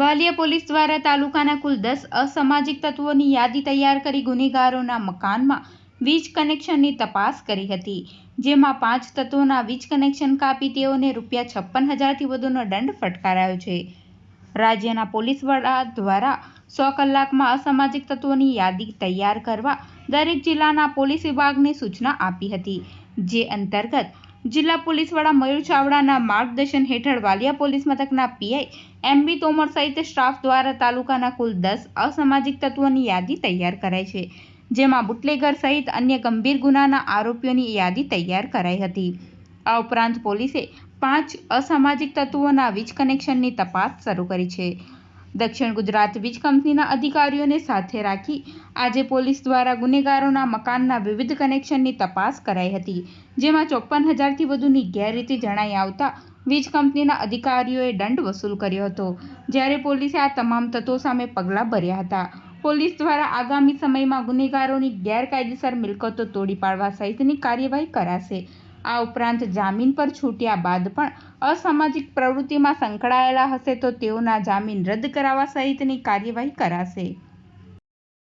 Valia police દ્વારા તાલુકાના કુલ દસ અસામાજિક તત્વોની યાદી તૈયાર કરી ગુનેગારોના મકાનમાં વીજ કનેક્શનની તપાસ કરી હતી. જેમાં પાંચ તત્વોના વીજ કનેક્શન કાપી તેઓને રૂપિયા છપ્પન હજારથી વધુનો દંડ ફટકારાયો છે. રાજ્યના પોલીસ વડા દ્વારા સો કલાકમાં અસામાજિક તત્વોની યાદી તૈયાર કરવા દરેક જિલ્લાના પોલીસ વિભાગને સૂચના આપી હતી. જે અંતર્ગત જિલ્લા પોલીસ વડા મયુર ચાવડાના માર્ગદર્શન હેઠળ વાલિયા પોલીસ મથકના પીઆઈ એમ બી તોમર સહિત સ્ટાફ દ્વારા તાલુકાના કુલ દસ અસામાજિક તત્વોની યાદી તૈયાર કરાઈ છે, જેમાં બુટલેગર સહિત અન્ય ગંભીર ગુનાના આરોપીઓની યાદી તૈયાર કરાઈ હતી. આ ઉપરાંત પોલીસે પાંચ અસામાજિક તત્વોના વીજ કનેક્શનની તપાસ શરૂ કરી છે. દક્ષિણ ગુજરાત વીજ કંપનીના અધિકારીઓને સાથે રાખી આજે પોલીસ દ્વારા ગુનેગારોના મકાનના વિવિધ કનેક્શનની તપાસ કરાઈ હતી, જેમાં ચોપન હજારથી વધુની ગેરરીતિ જણાઈ આવતા વીજ કંપનીના અધિકારીઓએ દંડ વસૂલ કર્યો હતો. જ્યારે પોલીસે આ તમામ તત્વો સામે પગલાં ભર્યા હતા, પોલીસ દ્વારા આગામી સમયમાં ગુનેગારોની ગેરકાયદેસર મિલકતો તોડી પાડવા સહિતની કાર્યવાહી કરાશે. આ ઉપરાંત જામીન પર છૂટ્યા બાદ પણ અસામાજિક પ્રવૃત્તિમાં સંકળાયેલા હશે તો તેઓના જામીન રદ કરાવવા સહિતની કાર્યવાહી કરાશે.